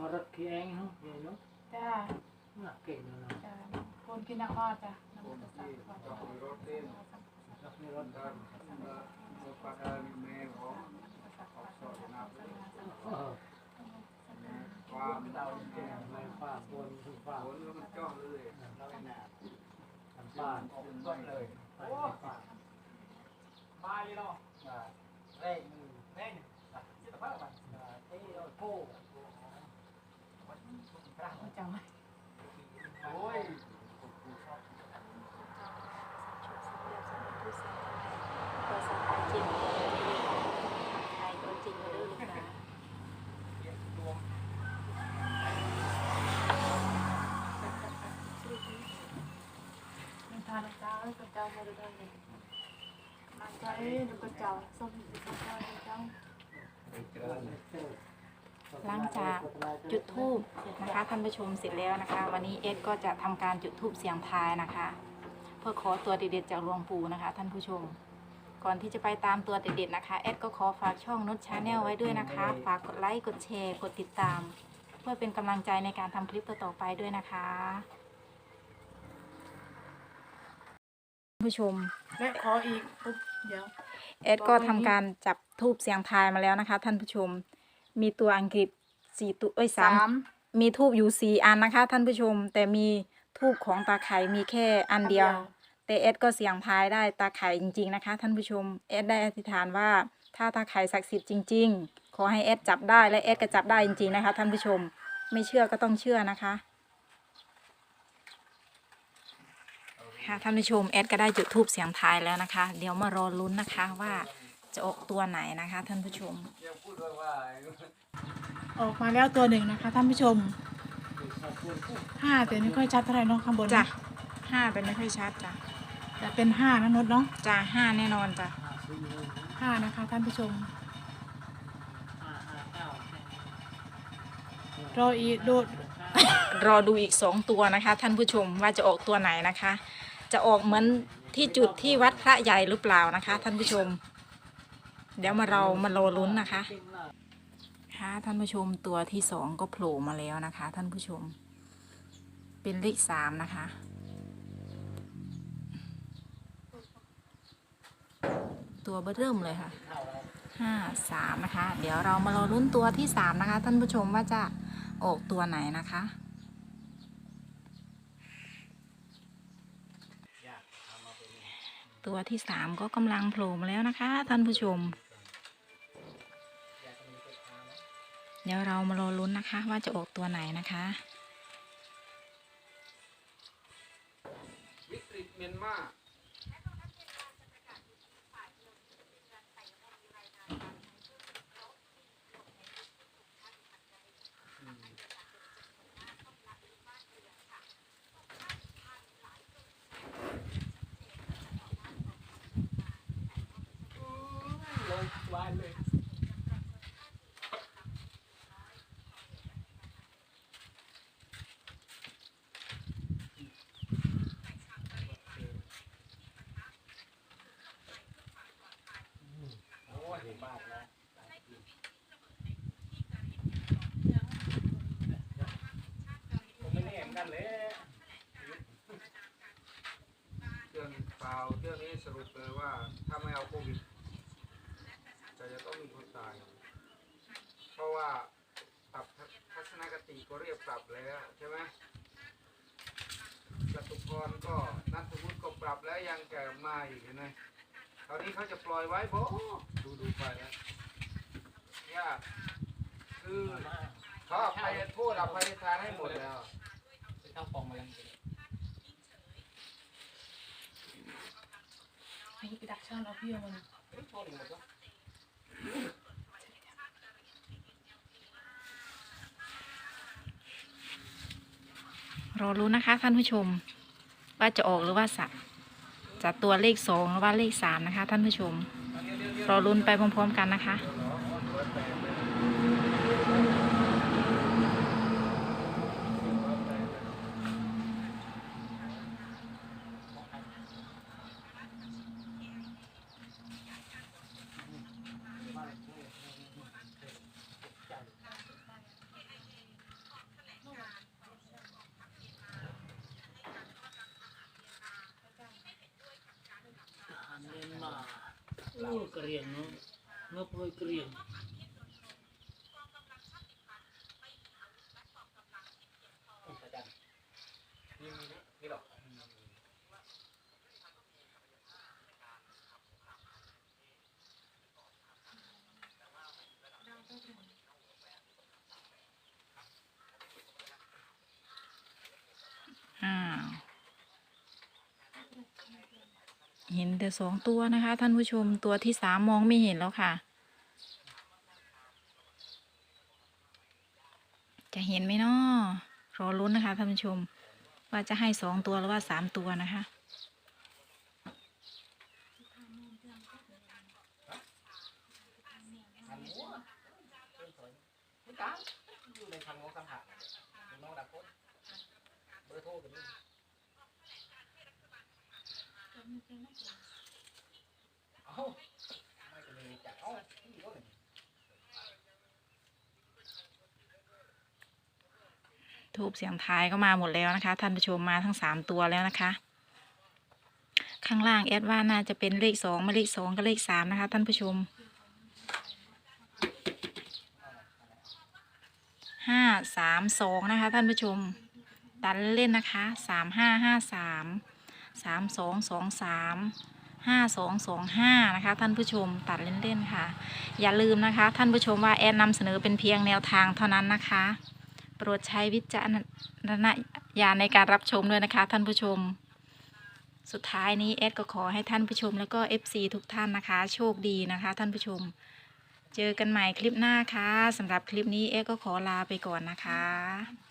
มารถขี้เองเนาะเดี๋ยวเนาะจ้าน่าเก่งเลยเนาะจ้าคนกินนักอ้อจ้ะน้ำมันสักก่อนจ้ะรักในรถเออความเดาแก่ไม่ฟ้าบนถึงฟ้าผลแล้วมันจ้องเลยเราหนาทำฟ้าต้นเลยไปฟ้ามาเลยเนาะ เร่ง แม่งสิบห้าบาท ตีเราโก้ เอาจังเลย โอ้ย ภาษาไทยจริงไทยตัวจริงมาด้วยลูกนะ เก็บรวม มันทานเจ้าก็เจ้ามาดูได้เลยมันจะเอ้ยดูก็เจ้าส้มดูก็เจ้าดูเจ้า หลังจากจุดทูบนะคะท่านผู้ชมเสร็จแล้วนะคะ วันนี้เอสก็จะทำการจุดทูบเสียงทายนะคะ เพื่อขอตัวเด็ดๆจากหลวงปู่นะคะ ท่านผู้ชม ก่อนที่จะไปตามตัวเด็ดๆนะคะเอสก็ขอฝากช่องนุชชาแนลไว้ด้วยนะคะ ฝากกดไลค์กดแชร์กดติดตาม เพื่อเป็นกำลังใจในการทำคลิปต่อๆไปด้วยนะคะท่าน ผู้ชม และขออีกปุ๊บเดี๋ยวเอสก็ทำการจับทูบเสียงทายมาแล้วนะคะ ท่านผู้ชม มีตัวอังกฤษสี่ตัวเอ้ยสามมีทูบอยู่สี่อันนะคะ ท่านผู้ชม แต่มีทูบของตาไข่มีแค่อันเดียว แต่เอสก็เสียงทายได้ตาไข่จริง ๆ นะคะ ท่านผู้ชมเอสได้อธิษฐานว่าถ้าตาไข่ศักดิ์สิทธิ์จริง ๆ ขอให้เอสจับได้และเอสก็จับได้จริง ๆ นะคะ ท่านผู้ชม ไม่เชื่อก็ต้องเชื่อนะคะ ค่ะท่านผู้ชมเอสก็ได้จุดทูบเสียงทายแล้วนะคะ เดี๋ยวมารอลุ้นนะคะว่าจะออกตัวไหนนะคะ ท่านผู้ชมยังพูดด้วยว่าออกมาแล้วตัวหนึ่งนะคะ ท่านผู้ชมห้าแต่ไม่ค่อยชัดเท่าไหร่เนาะข้างบนจ้ะห้าเป็นไม่ค่อยชัดจ้ะแต่เป็นห้านะนุชเนาะจ้ะห้าแน่นอนจ้ะห้าสี่หนึ่งห้านะคะ ท่านผู้ชมห้าห้าเก้ารออีกดูรอดูอีกสองตัวนะคะ ท่านผู้ชมว่าจะออกตัวไหนนะคะ จะออกเหมือนที่จุดที่วัดพระใหญ่หรือเปล่านะคะ ท่านผู้ชม เดี๋ยวมาเรามารอลุ้นนะคะค่ะท่านผู้ชมตัวที่สองก็โผล่มาแล้วนะคะ ท่านผู้ชม เป็นเลขสามนะคะ ตัวเบอร์เริ่มเลยค่ะห้าสามนะคะ เดี๋ยวเรามารอลุ้นตัวที่สามนะคะ ท่านผู้ชมว่าจะออกตัวไหนนะคะ ตัวที่สามก็กำลังโผล่มาแล้วนะคะ ท่านผู้ชม เดี๋ยวเรามารอลุ้นนะคะ ว่าจะออกตัวไหนนะคะวิกฤตเมียนมา วายเลยโอ้ยบาทแล้วผมไม่แน่เหมือนกันเลยเรื่องข่าวเรื่องนี้สรุปเลยว่าถ้าไม่เอาโควิด จะจะต้องมีคนตาย เพราะว่าปรับทัศนคติก็เรียกปรับแล้วใช่ไหมจตุพรก็นัทวุฒิก็ปรับแล้วยังแกมาอีกเห็นไหมคราวนี้เขาจะปล่อยไว้บ่ดูดูไปแล้วยากคือเขาอภัยโทษอภัยทานให้หมดแล้วไปตั้งฟองมาแล้วให้ไปดักช่อนเอาพี่เอามันเฮ้ยโทษอีกหมดแล้ว รอรู้นะคะท่านผู้ชม ว่าจะออกหรือว่าสัตว์จะตัวเลขสองหรือว่าเลขสามนะคะ ท่านผู้ชม รอรุ้นไปพร้อมๆกันนะคะ กระเรียงเนาะเมื่อพอยกระเรียง อาจารย์มีมีไหมมีหรอก อ้าว เห็นแต่สองตัวนะคะ ท่านผู้ชมตัวที่สามมองไม่เห็นแล้วค่ะ จะเห็นไหมเนาะรอลุ้นนะคะท่านผู้ชม ว่าจะให้สองตัวหรือว่าสามตัวนะคะอยู่ในทันหัวคำถามน้องดักโคตเบอร์โทรกันนี่ เอาไม่จะมีจักเอาที่รถนี่ทูบเสียงทายก็มาหมดแล้วนะคะท่านผู้ชมมาทั้งสามตัวแล้วนะคะ ข้างล่างแอดว่าน่าจะเป็นเลขสองมาเลขสองกับเลขสามนะคะ ท่านผู้ชมห้าสามสองนะคะ ท่านผู้ชมตัดเล่นนะคะสามห้าห้าสาม สามสองสองสามห้าสองสองห้านะคะท่านผู้ชมตัดเล่นๆค่ะ อย่าลืมนะคะ ท่านผู้ชมว่าแอดนำเสนอเป็นเพียงแนวทางเท่านั้นนะคะ โปรดใช้วิจารณญาณในการรับชมด้วยนะคะ ท่านผู้ชม สุดท้ายนี้เอสก็ขอให้ท่านผู้ชม แล้วก็ FC ทุกท่านนะคะ โชคดีนะคะ ท่านผู้ชม เจอกันใหม่คลิปหน้าค่ะสำหรับคลิปนี้เอสก็ขอลาไปก่อนนะคะ